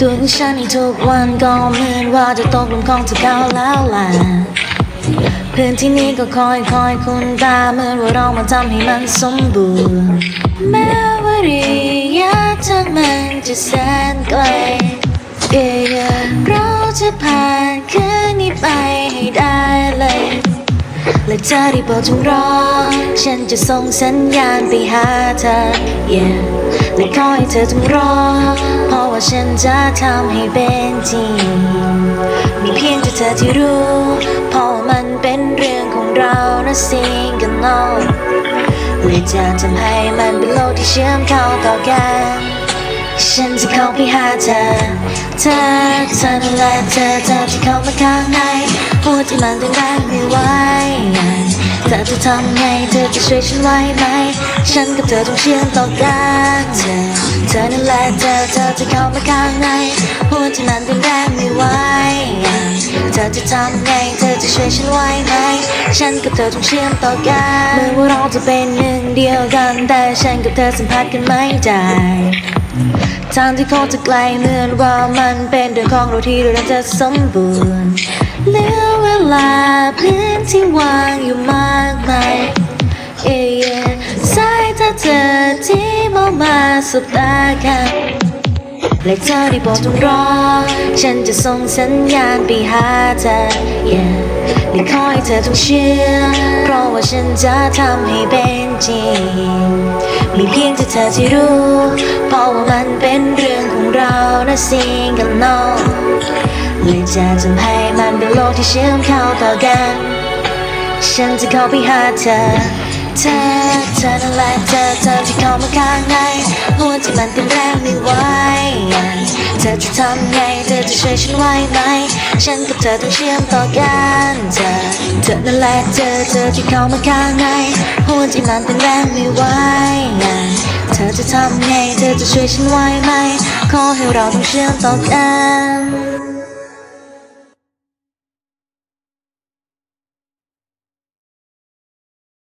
ตัวของฉันในทุกวันก็เหมือนว่าจะตกหลุมของเธอเขาแล้วแหละพื้นที่นี้ก็คอยคอยคุณตาเหมือนว่าเรามาทำให้มันสมบูรณ์แม้ว่าระยะทางมันจะแสนไกล yeah, yeah เราจะผ่านคืนนี้ไปให้ได้เลย และเธอได้โปรดจงรอ ฉันจะส่งสัญญาณไปหาเธอ yeah และขอให้เธอจงรอ เพราะว่าฉันจะทำให้เป็นจริง มีเพียงแต่เธอที่รู้ เพราะามันเป็นเรื่องของเรานะสิ่งกันนอกเลยจะทำให้มันเป็นโลกที่เชื่อมเข้าต่อกันฉันจะเข้าไปหาเธอ เธอเธอและเธอเธอที่เข้ามาข้างในหัวที่มันต้นแรงไม่ไหว ธอจะทำไงเธอจะช่วยฉันไว้ไหม ฉันกับเธอต้องเชื่อมต่อกันเธอเธอนั่นแหละเธอเธอที่เข้ามาข้างในหัวที่มันเต้นแรงไม่ไหวเธอจะทำไงเธอจะช่วยฉันไว้ไหม ฉันกับเธอต้องเชื่อมต่อกันเมื่อว่าเราจะเป็นหนึ่งเดียวกัน แต่ฉันกับเธอสัมผัสกันไม่ได้ทางที่คงจะไกลเหมือนว่ามันเป็นเรื่องของเราที่เราจะสมบูรณ์เหลือเวลาพื้นที่ว่างอยู่มา ที่มองมาสบตากันและเธอได้โปรดจงรอ ฉันจะส่งสัญญาณไปหาเธอ yeah และขอให้เธอจงเชื่อ เพราะว่าฉันจะทำให้เป็นจริง มีเพียงแต่เธอที่รู้ เพราะว่ามันเป็นเรื่องของเรานะสิ่งกันนอกเลยจะทำให้มันเป็นโลกที่เชื่อมเข้าต่อกัน ฉันจะเข้าไปหาเธอ เธอเธอนั่นแหละเธอเธอที่เข้ามาข้างในหัวที่มันเต้นแรงไม่ไหวเธอจะทำไงเธอจะช่วยฉันไว้ไหม ฉันกับเธอต้องเชื่อมต่อกันเธอเธอนั่นแหละเธอเธอที่เข้ามาข้างในหัวที่มันเต้นแรงไม่ไหวเธอจะทำไงเธอจะช่วยฉันไว้ไหม ขอให้เราต้องเชื่อมต่อกัน